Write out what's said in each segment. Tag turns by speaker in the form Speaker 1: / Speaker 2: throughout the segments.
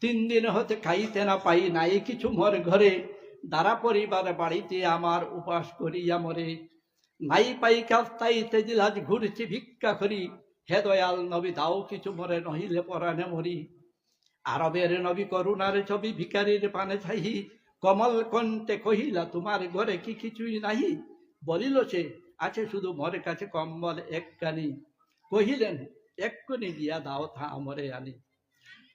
Speaker 1: তিন দিন হতে খাইতে না পাই নাই কিছু মোর ঘরে। দ্বারা পরিবার বাড়িতে আমার উপাস করিয়া মরে। নাই পাই কাজ তাইতে দিলাজ ঘুরছি, ভিক্ষা করি। হে দয়াল নবী, দাও কিছু মরে, নহিলে পরাণে মরি। আরবের নবী করুণার ছবি ভিকারির পানে ছাই কমল কণ্ঠে কহিলা, তোমার ঘরে কি কিছুই নাহি? বলিল সে, আছে শুধু মোর কাছে কম্বল একখানি। কহিলেন, এক্ষুনি দিয়া দাও থা আমরে আনি।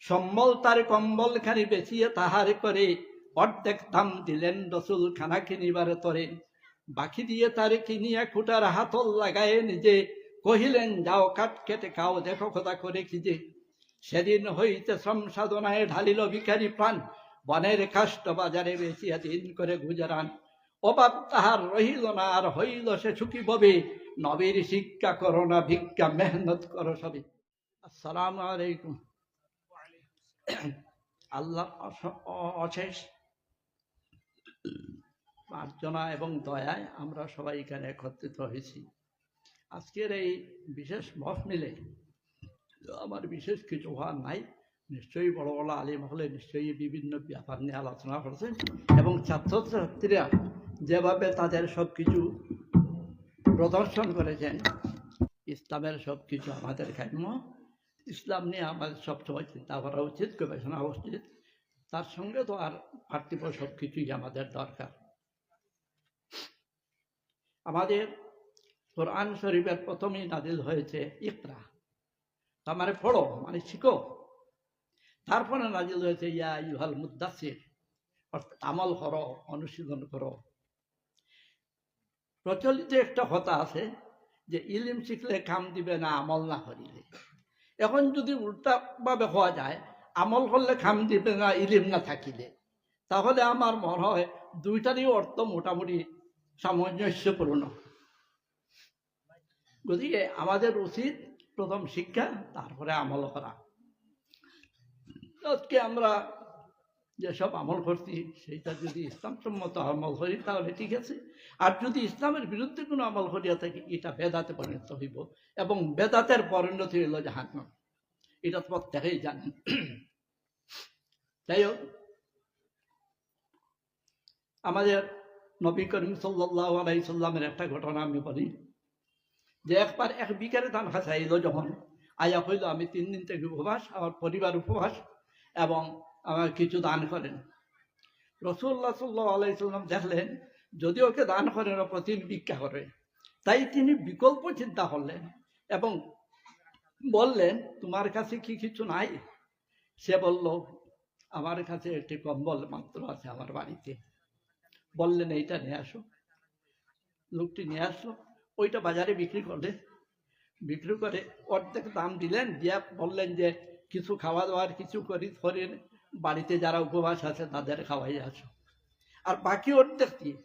Speaker 1: সম্বল তার কম্বল খানি বেচিয়ে তাহার করে অর্ধেক দাম দিলেন রসুল খানা কিনিবার তরে। বাকি দিয়ে তার কিনিয়া খুটার হাতল লাগায়ে নিজে কহিলেন, যাও কাঠ কেটে খাও, দেখো কথা করে কি যে। সেদিন হইতে শ্রম সাধনায় ঢালিল ভিখারি প্রাণ, বনের কাষ্ট বাজারে বেচিয়া দিন করে গুজরান। অভাব তাহার রহিল না, আর হইল সে সুখী ববে নবীর শিক্ষা করো না, ভিক্ষা মেহনত করো সবে। আসসালামু আলাইকুম। আল্লাহ অশেষ মার্জনা এবং দয়ায় আমরা সবাই এখানে একত্রিত হয়েছি। আজকের এই বিশেষ মহফিলে আমার বিশেষ কিছু হওয়ার নাই, নিশ্চয়ই বড় বড় আলিম হলে নিশ্চয়ই বিভিন্ন ব্যাপার নিয়ে আলোচনা করেছেন এবং ছাত্রছাত্রীরা যেভাবে তাদের সব কিছু প্রদর্শন করেছেন, ইসলামের সব কিছু আমাদের কাম্য ইসলাম নিয়ে আমাদের সবসময় চিন্তা করা উচিত, গবেষণা উচিত। তার সঙ্গে তো আর পার্থিব সব কিছুই আমাদের দরকার। আমাদের কোরআন শরীফের প্রথমেই নাজিল হয়েছে, ইকরা। তার মানে পড়ো মানে শিখো। তারপরে নাজিল হয়েছে, ইয়া ইউহাল মুদাসির অর্থাৎ আমল করো, অনুশীলন করো। প্রচলিত একটা কথা আছে যে, ইলিম শিখলে কাম দিবে না, আমল না করিলে। এখন যদি উল্টা ভাবে হওয়া যায়, আমল করলে খাম দিবে না ইলিম না থাকিলে, তাহলে আমার মনে হয় দুইটারই অর্থ মোটামুটি সামঞ্জস্যপূর্ণ। গতিকে আমাদের উচিত প্রথম শিক্ষা, তারপরে আমল করা। আজকে আমরা যেসব আমল করছি, সেইটা যদি ইসলামসম্মত আমল করি, তাহলে ঠিক আছে। আর যদি ইসলামের বিরুদ্ধে কোনো আমল করিয়া থাকি, এটা বেদাতে পরিণত হইব এবং বেদাতের পরিণতি হইল জাহান্নাম। এটা তো প্রত্যেকেই জানেন। যাই হোক, আমাদের নবী করিম সাল্লাহ আলাইসাল্লামের একটা ঘটনা আমি বলি, যে একবার এক বিকারে ধান খাসাইল যখন, আয়া হইল আমি তিন দিন থেকে উপবাস, আমার পরিবার উপবাস এবং আমার কিছু দান করেন। রসুল্লাহ সাল্লাহ আলাইসাল্লাম দেখলেন, যদি ওকে দান করেন ও প্রতিদিন ভিক্ষা করে। তাই তিনি বিকল্প চিন্তা করলেন এবং বললেন, তোমার কাছে কি কিছু নাই? সে বলল, আমার কাছে একটি কম্বল মাত্র আছে আমার বাড়িতে। বললেন, এইটা নিয়ে আসো। লোকটি নিয়ে আসলো, ওইটা বাজারে বিক্রি করলে। বিক্রি করে অর্ধেক দাম দিলেন, দিয়ে বললেন যে, কিছু খাওয়া দাওয়ার কিছু করি করেন বাড়িতে যারা উপবাস আছে, তাদের খাওয়াই আসো আর বাকি অর্ধেক দিয়ে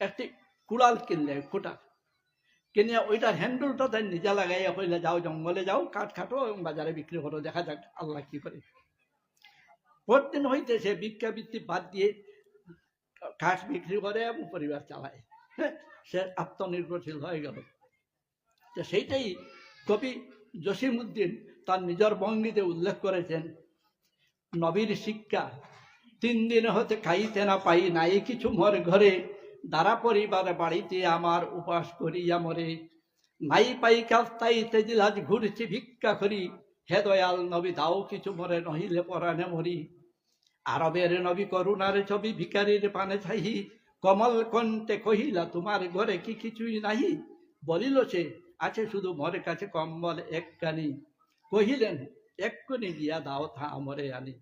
Speaker 1: একটি কুড়াল কিনলে, খোটা কিনে ওইটার হ্যান্ডেলটা তাই নিজে লাগাইয়া হইলে যাও জঙ্গলে যাও, কাঠ খাটো এবং বাজারে বিক্রি করো, দেখা যাক আল্লাহ কি করে। প্রতিদিন হইতে সে ভিক্ষাবৃত্তি বাদ দিয়ে কাঠ বিক্রি করে এবং পরিবার চালায়। হ্যাঁ সে আত্মনির্ভরশীল হয়ে গেল। তো সেইটাই কবি জসিমউদ্দিন তার নিজের বঙ্গিতে উল্লেখ করেছেন নবীর শিক্ষা। তিন দিন হতে খাইতে না পাই নাই কিছু মোর ঘরে। দ্বারা পরিবার বাড়িতে আমার উপাস করিয়া মরে। নাই পাই কাজ তাইতে দিলাজ ঘুরছি, ভিক্ষা করি। হে দয়াল নবী, দাও কিছু মরে, নহিলে পরাণে মরি। আরবের নবী করুণার ছবি ভিকারির পানে ছাই কমল কণ্ঠে কহিলা, তোমার ঘরে কি কিছুই নাহি? বলিল সে, আছে শুধু মোর কাছে কম্বল একখানি। কহিলেন এক্ষুনি দিয়া দাও থা আমরে আনি।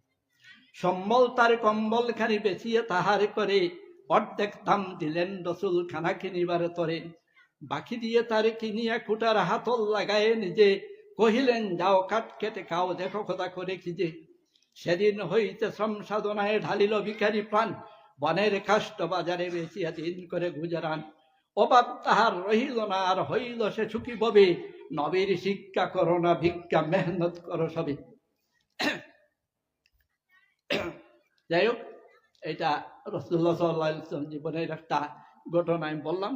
Speaker 1: সম্বল তার কম্বল খানি বেচিয়ে তাহার করে অর্ধেক দাম দিলেন রসুল খানা কিনিবার তরে। বাকি দিয়ে তারে কিনিয়া খুটার হাতল লাগায়ে নিজে কহিলেন, যাও কাঠ কেটে খাও, দেখো কথা করে কি যে। সেদিন হইতে শ্রম সাধনায় ঢালিল ভিখারি প্রাণ, বনের কাষ্ট বাজারে বেচিয়া দিন করে গুজরান। অভাব তাহার রহিল না, আর হইল সে সুখী ববে। নবীর শিক্ষা করো না, ভিক্ষা, মেহনত করো সবে যাই হোক, এটা রসুল্লাহ সাল্লাহ জীবনের একটা ঘটনা আমি বললাম।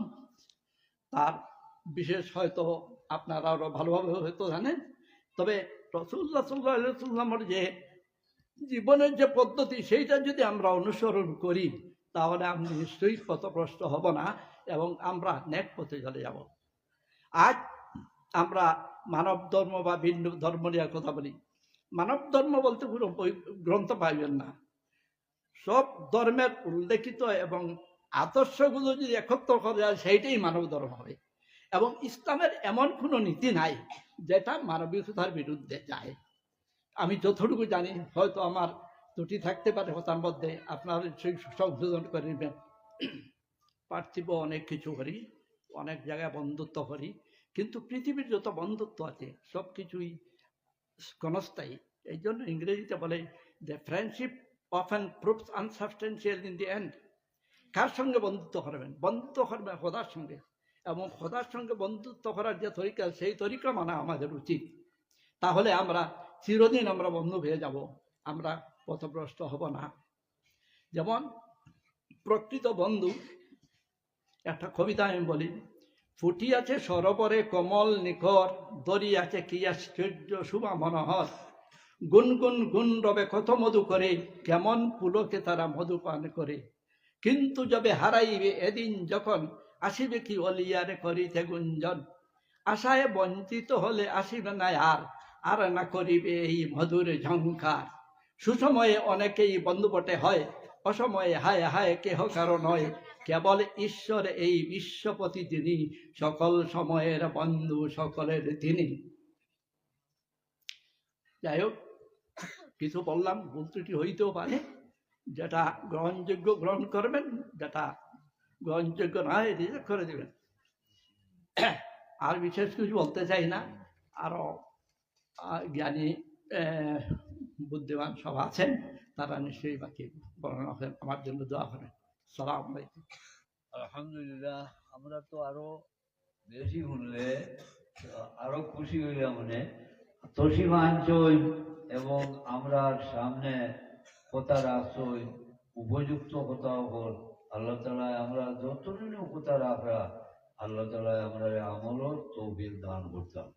Speaker 1: তার বিশেষ হয়তো আপনারা আরও ভালোভাবে হয়তো জানেন। তবে রসুল্লাহ সাল্লাহ সাল্লামের যে জীবনের যে পদ্ধতি, সেইটা যদি আমরা অনুসরণ করি, তাহলে আমি নিশ্চয়ই পথভ্রষ্ট হব না এবং আমরা নেক পথে চলে যাব। আজ আমরা মানব ধর্ম বা ভিন্ন ধর্ম নিয়ে কথা বলি। মানব ধর্ম বলতে কোনো গ্রন্থ পাইবেন না। সব ধর্মের উল্লেখিত এবং আদর্শগুলো যদি একত্র করা যায়, সেইটাই মানব ধর্ম হবে। এবং ইসলামের এমন কোনো নীতি নাই যেটা মানবিকতার বিরুদ্ধে যায়। আমি যতটুকু জানি, হয়তো আমার ত্রুটি থাকতে পারে তার মধ্যে, আপনার সেই সংশোধন করে নেবেন। পার্থিব অনেক কিছু করি, অনেক জায়গায় বন্ধুত্ব করি কিন্তু পৃথিবীর যত বন্ধুত্ব আছে, সব কিছুই ক্ষণস্থায়ী। এই জন্য ইংরেজিতে বলে যে friendship of often proves unsubstantial in the end কার সঙ্গে বন্ধুত্ব করবেন বন্ধুত্ব করবেন খোদার সঙ্গে। এবং খোদার সঙ্গে বন্ধুত্ব করার যে তরিকা, সেই তরিকা মানা আমাদের উচিত। তাহলে আমরা চিরদিন আমরা বন্ধু হয়ে যাব, আমরা পথভ্রষ্ট হব না। যেমন, প্রকৃত বন্ধু, একটা কবিতা আমি বলি ফুটিয়াছে সরোবরে কমল নিকর দরিয়াছে কি আশ্চর্য শুভা মনোহর। গুনগুন গুন রবে কত মধু করে, কেমন পুলকে তারা মধু পান করে। কিন্তু যবে হারাইবে এদিন যখন, আসিবে কি অলিয়ারে করিতে গুঞ্জন। আশায় বঞ্চিত হলে আসিবে না আর আর না করিবে এই মধুর ঝঙ্কার সুসময়ে অনেকেই বন্ধু বটে হয়, অসময়ে হায় হায় কেহ কারও নয়। কেবল ঈশ্বর এই বিশ্বপতি তিনি সকল সময়ের বন্ধু, সকলের তিনি। যাই হোক, কিছু বললাম, ভুল ত্রুটি হইতেও পারে। যেটা গ্রহণযোগ্য গ্রহণ করবেন, যেটা গ্রহণযোগ্য নয় রিজেক্ট করে দেবেন। আর বিশেষ কিছু বলতে চাই না। আরও জ্ঞানী বুদ্ধিমান সব আছেন, তারা নিশ্চয়ই বাকি বর্ণনা করেন। আমার জন্য দোয়া করেন। সালাম
Speaker 2: আলহামদুলিল্লাহ, আমরা তো আরও বেশি শুনলে আরও খুশি হইলাম মানে। তসীমাঞ্চল এবং আমরা সামনে কথার আশ্রয়, উপযুক্ত কথা হল আল্লাহ তালায় আমরা যতদিন কথা রাখা আল্লাহ তালায় আমরা আমলও তৌবিল দান করতাম।